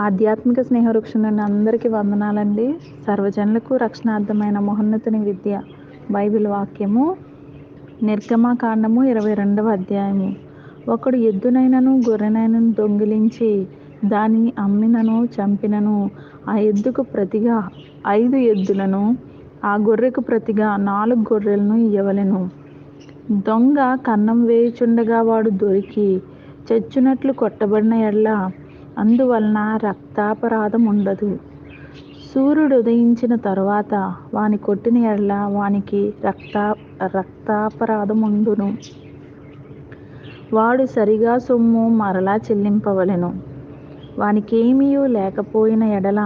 ఆధ్యాత్మిక స్నేహవృక్షం నుండి అందరికీ వందనాలండి. సర్వజనులకు రక్షణార్థమైన మహోన్నతుని విద్య బైబిల్ వాక్యము నిర్గమాకాండము ఇరవై రెండవ అధ్యాయము. ఒకడు ఎద్దునైనను గొర్రెనైనను దొంగిలించి దాని అమ్మినను చంపినను. ఆ ఎద్దుకు ప్రతిగా ఐదు ఎద్దులను ఆ గొర్రెకు ప్రతిగా నాలుగు గొర్రెలను ఇయ్యవలెను. దొంగ కన్నం వేయుచుండగా వాడు దొరికి చచ్చునట్లు కొట్టబడిన ఎడ్ల అందువలన రక్తాపరాధం ఉండదు సూర్యుడు ఉదయించిన తరువాత వాని కొట్టిన ఎడల వానికి రక్తా రక్తాపరాధం ఉండును వాడు సరిగా సొమ్ము మరలా చెల్లింపవలెను. వానికేమీ లేకపోయిన ఎడల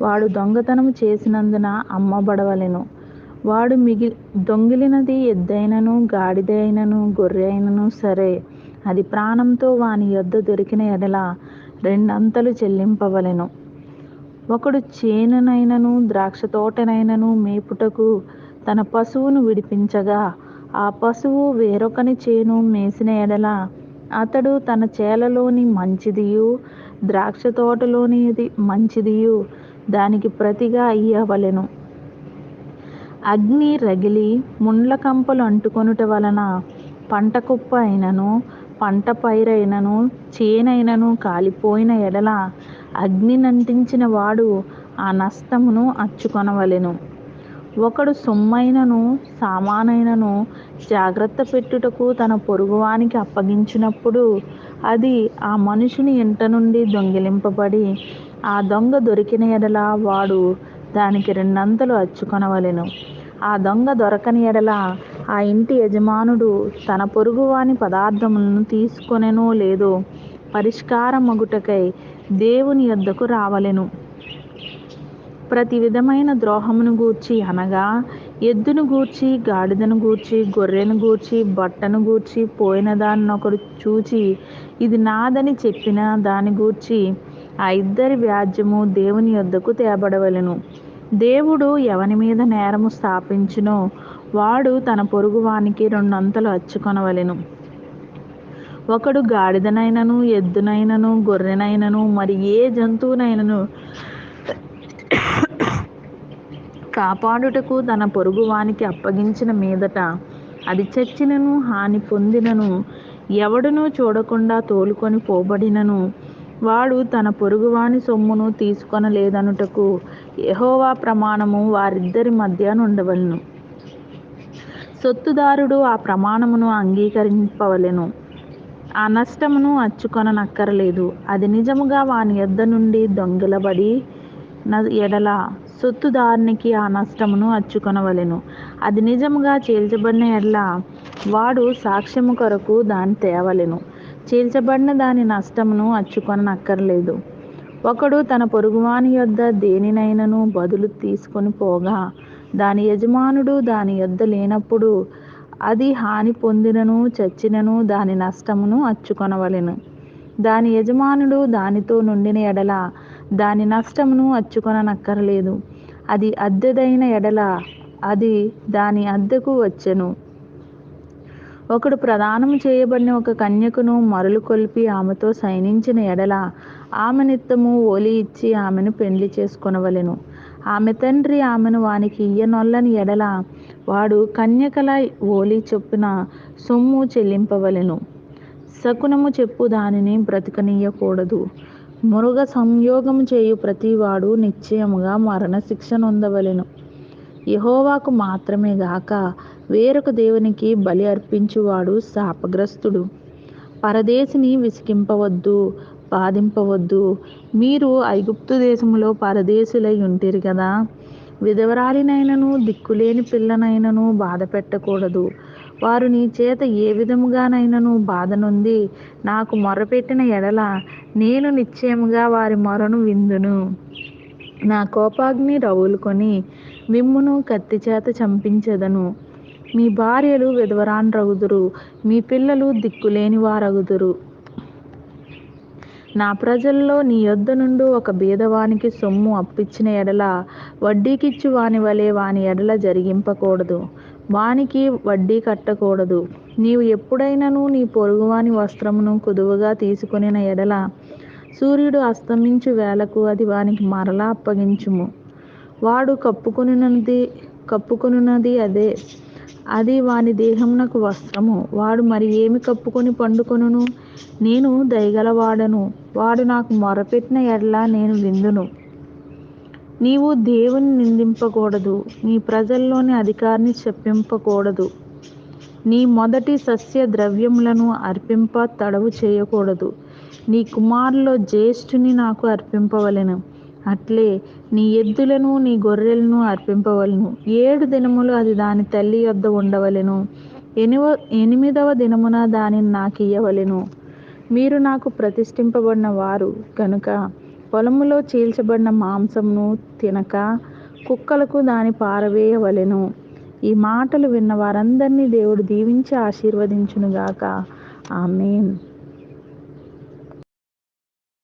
వాడు దొంగతనం చేసినందున అమ్మబడవలెను. వాడు మిగి దొంగిలినది ఎద్దైనను గాడిదైనను గొర్రె అయినను సరే. అది ప్రాణంతో వాని యొద్ద దొరికిన ఎడల రెండంతలు చెల్లింపవలెను. ఒకడు చేనునైనను ద్రాక్ష తోటనైనను మేపుటకు తన పశువును విడిపించగా ఆ పశువు వేరొకని చేను మేసిన ఎడల అతడు తన చేలలోని మంచిదియు ద్రాక్ష తోటలోనిది మంచిదియు దానికి ప్రతిగా ఇయ్యవలెను. అగ్ని రగిలి ముండ్ల కంపలు అంటుకొనుట వలన పంట కుప్ప అయినను పంట పైరైనను చేనైనను కాలిపోయిన ఎడల అగ్నినంటించిన వాడు ఆ నష్టమును అచ్చుకొనవలెను. ఒకడు సొమ్మైనను సామానైనను జాగ్రత్త పెట్టుటకు తన పొరుగువానికి అప్పగించినప్పుడు అది ఆ మనుషుని ఇంట నుండి దొంగిలింపబడి ఆ దొంగ దొరికిన ఎడల వాడు దానికి రెండంతలు అచ్చుకొనవలెను. ఆ దొంగ దొరకని ఎడల ఆ ఇంటి యజమానుడు తన పొరుగువాని పదార్థములను తీసుకొనెనో లేదో పరిష్కారమగుటకై దేవుని యొద్దకు రావలెను. ప్రతి విధమైన ద్రోహమును గూర్చి అనగా ఎద్దును గూర్చి గాడిదను గూర్చి గొర్రెను గూర్చి బట్టను గూర్చి పోయిన దాన్నొకడు చూచి ఇది నాదని చెప్పిన దాని గూర్చి ఆ ఇద్దరి వ్యాజ్యము దేవుని యొద్దకు తేబడవలను. దేవుడు ఎవని మీద నేరము స్థాపించునో వాడు తన పొరుగువానికి రెండంతలు అచ్చుకొనవలెను. ఒకడు గాడిదనైనను ఎద్దునైనను గొర్రెనైనను మరి ఏ జంతువునైనను కాపాడుటకు తన పొరుగువానికి అప్పగించిన మీదట అది చచ్చినను హాని పొందినను ఎవడునూ చూడకుండా తోలుకొని పోబడినను వాడు తన పొరుగువాని సొమ్మును తీసుకొనలేదనుటకు యహోవా ప్రమాణము వారిద్దరి మధ్య ఉండవలను సొత్తుదారుడు ఆ ప్రమాణమును అంగీకరింపవలెను. ఆ నష్టమును అచ్చుకొననక్కరలేదు. అది నిజముగా వాని యొద్ద నుండి దొంగిలబడి ఎడల సొత్తుదారునికి ఆ నష్టమును అచ్చుకొనవలెను. అది నిజముగా చీల్చబడిన ఎడల వాడు సాక్ష్యము కొరకు దాన్ని తేవలెను. చీల్చబడిన దాని నష్టమును అచ్చుకొననక్కర్లేదు. ఒకడు తన పొరుగువాని యొద్ద దేనినైనను బదులు తీసుకొని పోగా దాని యజమానుడు దాని యొద్ద లేనప్పుడు అది హాని పొందినను చచ్చినను దాని నష్టమును అచ్చుకొనవలెను. దాని యజమానుడు దానితో నుండిన ఎడల దాని నష్టమును అచ్చుకొననక్కరలేదు. అది అద్దెదైన ఎడల అది దాని అద్దెకు వచ్చెను. ఒకడు ప్రదానము చేయబడిన ఒక కన్యకును మరలు కొల్పి ఆమెతో శయనించిన ఎడల ఆమె నిత్తము ఓలి ఇచ్చి ఆమెను పెండ్లి చేసుకొనవలెను. ఆమె తండ్రి ఆమెను వానికి ఇయ్యనొల్లని ఎడల వాడు కన్యకల ఓలి చొప్పున సొమ్ము చెల్లింపవలెను. శకునము చెప్పు దానిని బ్రతకనీయకూడదు. మురుగ సంయోగము చేయు ప్రతివాడు నిశ్చయముగా మరణశిక్ష నొందవలెను యహోవాకు మాత్రమే గాక వేరొక దేవునికి బలి అర్పించువాడు శాపగ్రస్తుడు. పరదేశిని విసికింపవద్దు బాధింపవద్దు. మీరు ఐగుప్తు దేశంలో పరదేశులై ఉంటిరి కదా. విధవరాలినైనను దిక్కులేని పిల్లనైనను బాధ పెట్టకూడదు వారు నీ చేత ఏ విధముగానైనను బాధ నుండి నాకు మొరపెట్టిన ఎడల నేను నిశ్చయముగా వారి మొరను విందును. నా కోపాగ్ని రవులుకొని మిమ్మును కత్తి చేత చంపించెదను. మీ భార్యలు విధవరాన్ రగుదురు మీ పిల్లలు దిక్కులేని వారగుదురు. నా ప్రజల్లో నీ యొద్ద నుండి ఒక బీదవానికి సొమ్ము అప్పిచ్చిన ఎడల వడ్డీకిచ్చు వాని వలె వాని ఎడల జరిగింపకూడదు. వానికి వడ్డీ కట్టకూడదు. నీవు ఎప్పుడైనను నీ పొరుగువాని వస్త్రమును కుదువుగా తీసుకొనిన ఎడల సూర్యుడు అస్తమించు వేళకు అది వానికి మరలా అప్పగించుము. వాడు కప్పుకొనున్నది కప్పుకొనున్నది అదే. అది వాని దేహమునకు వస్త్రము. వాడు మరి ఏమి కప్పుకొని పండుకొనును? నేను దయగలవాడను. వాడు నాకు మొరపెట్టిన ఎడల నేను విందును. నీవు దేవుని నిందింపకూడదు. నీ ప్రజల్లోని అధికారిని చెప్పింపకూడదు నీ మొదటి సస్య ద్రవ్యములను అర్పింప తడవు చేయకూడదు. నీ కుమారులో జ్యేష్ఠుని నాకు అర్పింపవలెను. అట్లే నీ ఎద్దులను నీ గొర్రెలను అర్పింపవలను. ఏడు దినములు అది దాని తల్లి వద్ద ఉండవలెను. ఎనివ ఎనిమిదవ దినమున దానిని నాకు ఇయ్యవలెను. మీరు నాకు ప్రతిష్ఠింపబడిన వారు కనుక పొలములో చీల్చబడిన మాంసమును తినక కుక్కలకు దాని పారవేయవలెను. ఈ మాటలు విన్న వారందరినీ దేవుడు దీవించి ఆశీర్వదించునుగాక. ఆమెన్.